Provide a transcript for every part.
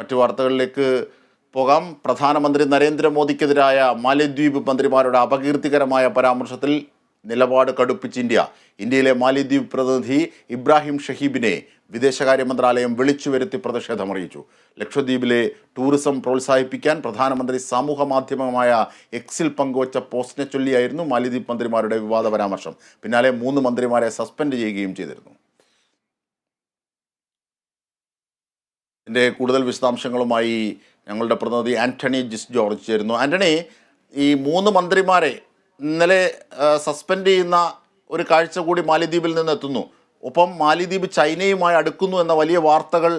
മറ്റു വാർത്തകളിലേക്ക് പോകാം. പ്രധാനമന്ത്രി നരേന്ദ്രമോദിക്കെതിരായ മാലിദ്വീപ് മന്ത്രിമാരുടെ അപകീർത്തികരമായ പരാമർശത്തിൽ നിലപാട് കടുപ്പിച്ച് ഇന്ത്യ. ഇന്ത്യയിലെ മാലിദ്വീപ് പ്രതിനിധി ഇബ്രാഹിം ഷഹീബിനെ വിദേശകാര്യ മന്ത്രാലയം വിളിച്ചു വരുത്തി പ്രതിഷേധമറിയിച്ചു. ലക്ഷദ്വീപിലെ ടൂറിസം പ്രോത്സാഹിപ്പിക്കാൻ പ്രധാനമന്ത്രി സാമൂഹ മാധ്യമമായ എക്സിൽ പങ്കുവച്ച പോസ്റ്റിനെ ചൊല്ലിയായിരുന്നു മാലിദ്വീപ് മന്ത്രിമാരുടെ വിവാദ പരാമർശം. പിന്നാലെ മൂന്ന് മന്ത്രിമാരെ സസ്പെൻഡ് ചെയ്യുകയും ചെയ്തിരുന്നു. ഇതിന്റെ കൂടുതൽ വിശദാംശങ്ങളുമായി ഞങ്ങളുടെ പ്രതിനിധി ആന്റണി ജിസ് ജോർജ് ചേരുന്നു. ആന്റണി ഈ മൂന്ന് മന്ത്രിമാരെ ഇന്നലെ സസ്പെൻഡ് ചെയ്യുന്ന ഒരു കാഴ്ച കൂടി മാലിദ്വീപിൽ നിന്ന് എത്തുന്നു. ഒപ്പം മാലിദ്വീപ് ചൈനയുമായി അടുക്കുന്നു എന്ന വലിയ വാർത്തകൾ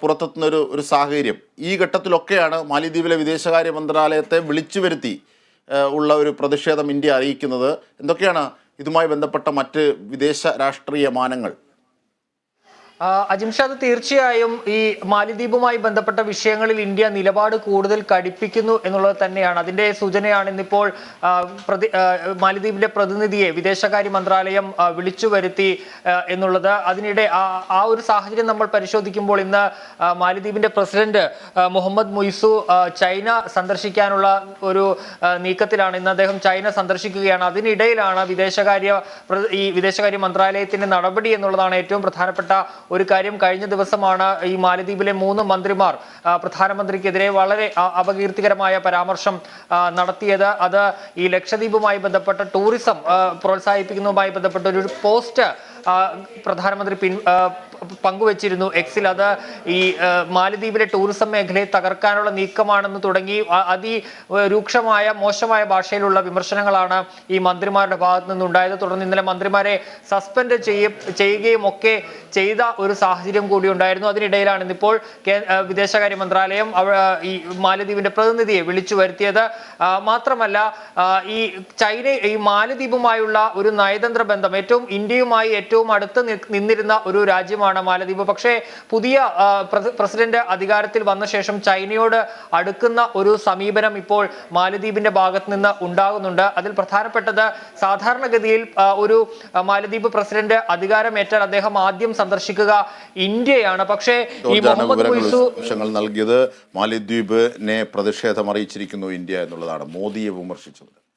പുറത്തെത്തുന്ന ഒരു ഒരു സാഹചര്യം. ഈ ഘട്ടത്തിലൊക്കെയാണ് മാലിദ്വീപിലെ വിദേശകാര്യ മന്ത്രാലയത്തെ വിളിച്ചു വരുത്തി ഉള്ള ഒരു പ്രതിഷേധം ഇന്ത്യ അറിയിക്കുന്നത്. എന്തൊക്കെയാണ് ഇതുമായി ബന്ധപ്പെട്ട മറ്റ് വിദേശ രാഷ്ട്രീയ മാനങ്ങൾ? അജിംഷാദ് തീർച്ചയായും ഈ മാലിദ്വീപുമായി ബന്ധപ്പെട്ട വിഷയങ്ങളിൽ ഇന്ത്യ നിലപാട് കൂടുതൽ കടിപ്പിക്കുന്നു എന്നുള്ളത് തന്നെയാണ്. അതിന്റെ സൂചനയാണ് ഇന്നിപ്പോൾ പ്രതി മാലിദ്വീപിന്റെ പ്രതിനിധിയെ വിദേശകാര്യ മന്ത്രാലയം വിളിച്ചു വരുത്തി എന്നുള്ളത്. അതിനിടെ ആ ഒരു സാഹചര്യം നമ്മൾ പരിശോധിക്കുമ്പോൾ ഇന്ന് മാലിദ്വീപിന്റെ പ്രസിഡന്റ് മുഹമ്മദ് മുയ്സു ചൈന സന്ദർശിക്കാനുള്ള ഒരു നീക്കത്തിലാണ് ഇന്ന് അദ്ദേഹം ചൈന സന്ദർശിക്കുകയാണ്. അതിനിടയിലാണ് വിദേശകാര്യ ഈ വിദേശകാര്യ മന്ത്രാലയത്തിന്റെ നടപടി എന്നുള്ളതാണ് ഏറ്റവും പ്രധാനപ്പെട്ട ഒരു കാര്യം കഴിഞ്ഞ ദിവസമാണ് ഈ മാലദ്വീപിലെ മൂന്ന് മന്ത്രിമാർ പ്രധാനമന്ത്രിക്കെതിരെ വളരെ അപകീർത്തികരമായ പരാമർശം നടത്തിയത്. അത് ഈ ലക്ഷദ്വീപുമായി ബന്ധപ്പെട്ട ടൂറിസം പ്രോത്സാഹിപ്പിക്കുന്നതുമായി ബന്ധപ്പെട്ട ഒരു പോസ്റ്റ് പ്രധാനമന്ത്രി പിൻ പങ്കുവച്ചിരുന്നു. എക്സിൽ അത് ഈ മാലദ്വീപിലെ ടൂറിസം മേഖലയെ തകർക്കാനുള്ള നീക്കമാണെന്ന് തുടങ്ങി. അതി രൂക്ഷമായ മോശമായ ഭാഷയിലുള്ള വിമർശനങ്ങളാണ് ഈ മന്ത്രിമാരുടെ ഭാഗത്തു നിന്നുണ്ടായത്. തുടർന്ന് ഇന്നലെ മന്ത്രിമാരെ സസ്പെൻഡ് ചെയ്യ ചെയ്യുകയും ഒക്കെ ചെയ്ത ഒരു സാഹചര്യം കൂടി ഉണ്ടായിരുന്നു. അതിനിടയിലാണ് ഇന്നിപ്പോൾ വിദേശകാര്യ മന്ത്രാലയം ഈ മാലദ്വീപിന്റെ പ്രതിനിധിയെ വിളിച്ചു വരുത്തിയത്. മാത്രമല്ല ഈ ചൈന ഈ മാലദ്വീപുമായുള്ള ഒരു നയതന്ത്ര ബന്ധം ഏറ്റവും ഇന്ത്യയുമായി അടുത്ത് നി- നിന്നിരുന്ന ഒരു രാജ്യമാണ് മാലദ്വീപ്. പക്ഷേ പുതിയ പ്രസിഡന്റ് അധികാരത്തിൽ വന്ന ശേഷം ചൈനയോട് അടുക്കുന്ന ഒരു സമീപനം ഇപ്പോൾ മാലദ്വീപിന്റെ ഭാഗത്ത് നിന്ന് ഉണ്ടാകുന്നുണ്ട്. അതിൽ പ്രധാനപ്പെട്ടത് സാധാരണഗതിയിൽ ഒരു മാലദ്വീപ് പ്രസിഡന്റ് അധികാരമേറ്റാൽ അദ്ദേഹം ആദ്യം സന്ദർശിക്കുക ഇന്ത്യയാണ്. പക്ഷേ ഈ മുഹമ്മദ് നൽകിയത്. മാലദ്വീപിനെ പ്രതിഷേധം അറിയിച്ചിരിക്കുന്നു ഇന്ത്യ എന്നുള്ളതാണ് മോദിയെ വിമർശിച്ചത്.